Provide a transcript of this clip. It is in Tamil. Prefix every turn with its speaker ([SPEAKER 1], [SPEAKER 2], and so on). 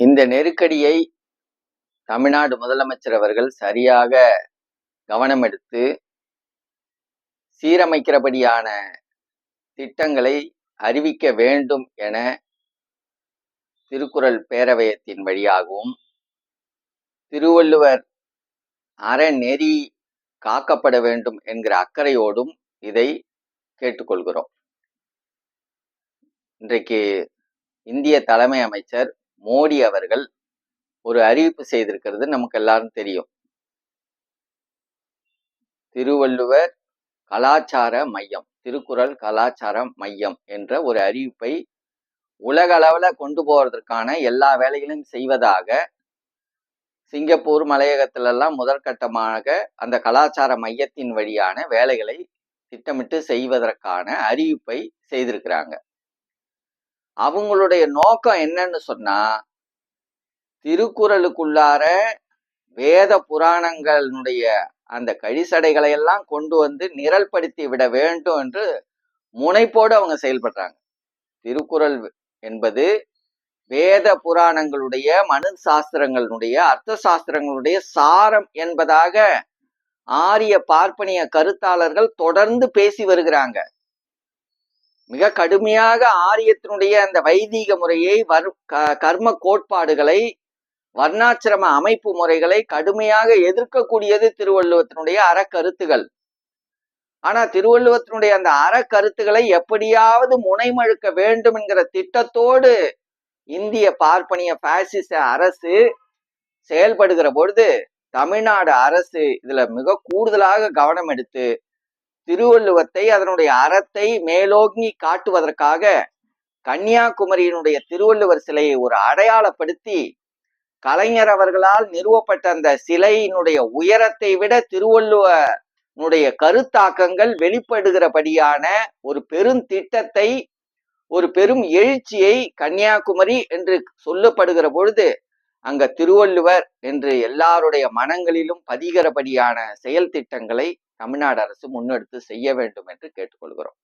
[SPEAKER 1] இந்த நெருக்கடியை தமிழ்நாடு முதலமைச்சர் அவர்கள் சரியாக கவனம் எடுத்து சீரமைக்கிறபடியான திட்டங்களை அறிவிக்க வேண்டும் என திருக்குறள் பேரவையத்தின் வழியாகவும் திருவள்ளுவர் அறநெறி காக்கப்பட வேண்டும் என்கிற அக்கறையோடும் இதை கேட்டுக்கொள்கிறோம். இன்றைக்கு இந்திய தலைமை அமைச்சர் மோடி அவர்கள் ஒரு அறிவிப்பு செய்திருக்கிறது நமக்கு எல்லாரும் தெரியும். திருவள்ளுவர் கலாச்சார மையம் திருக்குறள் கலாச்சார மையம் என்ற ஒரு அறிவிப்பை உலக அளவில் கொண்டு போவதற்கான எல்லா வேலைகளையும் செய்வதாக சிங்கப்பூர் மலையகத்திலெல்லாம் முதற்கட்டமாக அந்த கலாச்சார மையத்தின் வழியான வேலைகளை திட்டமிட்டு செய்வதற்கான அறிவிப்பை செய்திருக்கிறாங்க. அவங்களுடைய நோக்கம் என்னன்னு சொன்னா திருக்குறளுக்குள்ளார வேத புராணங்களுடைய அந்த கழிசடைகளை எல்லாம் கொண்டு வந்து நிரல்படுத்தி விட வேண்டும் என்று முனைப்போடு அவங்க செயல்படுறாங்க. திருக்குறள் என்பது வேத புராணங்களுடைய மனு சாஸ்திரங்களுடைய அர்த்த சாஸ்திரங்களுடைய சாரம் என்பதாக ஆரிய பார்ப்பனிய கருத்தாளர்கள் தொடர்ந்து பேசி வருகிறாங்க. மிக கடுமையாக ஆரியத்தினுடைய அந்த வைதீக முறையை வர் கர்ம கோட்பாடுகளை வர்ணாசிரம அமைப்பு முறைகளை கடுமையாக எதிர்க்கக்கூடியது திருவள்ளுவத்தினுடைய அறக்கருத்துகள். ஆனா திருவள்ளுவத்தினுடைய அந்த அறக்கருத்துக்களை எப்படியாவது முனைமழுக்க வேண்டும் என்கிற திட்டத்தோடு இந்திய பார்ப்பனிய பாசிச அரசு செயல்படுகிற பொழுது தமிழ்நாடு அரசு இதுல மிக கூடுதலாக கவனம் எடுத்து திருவள்ளுவத்தை அதனுடைய அறத்தை மேலோங்கி காட்டுவதற்காக கன்னியாகுமரியினுடைய திருவள்ளுவர் சிலையை ஒரு அடையாளப்படுத்தி கலைஞர் அவர்களால் நிறுவப்பட்ட அந்த சிலையினுடைய உயரத்தை விட திருவள்ளுவனுடைய கருத்தாக்கங்கள் வெளிப்படுகிறபடியான ஒரு பெரும் திட்டத்தை ஒரு பெரும் எழுச்சியை கன்னியாகுமரி என்று சொல்லப்படுகிற பொழுது அங்க திருவள்ளுவர் என்று எல்லாருடைய மனங்களிலும் பதிகிறபடியான செயல் திட்டங்களை தமிழ்நாடு அரசு முன்னெடுத்து செய்ய வேண்டும் என்று கேட்டுக்கொள்கிறோம்.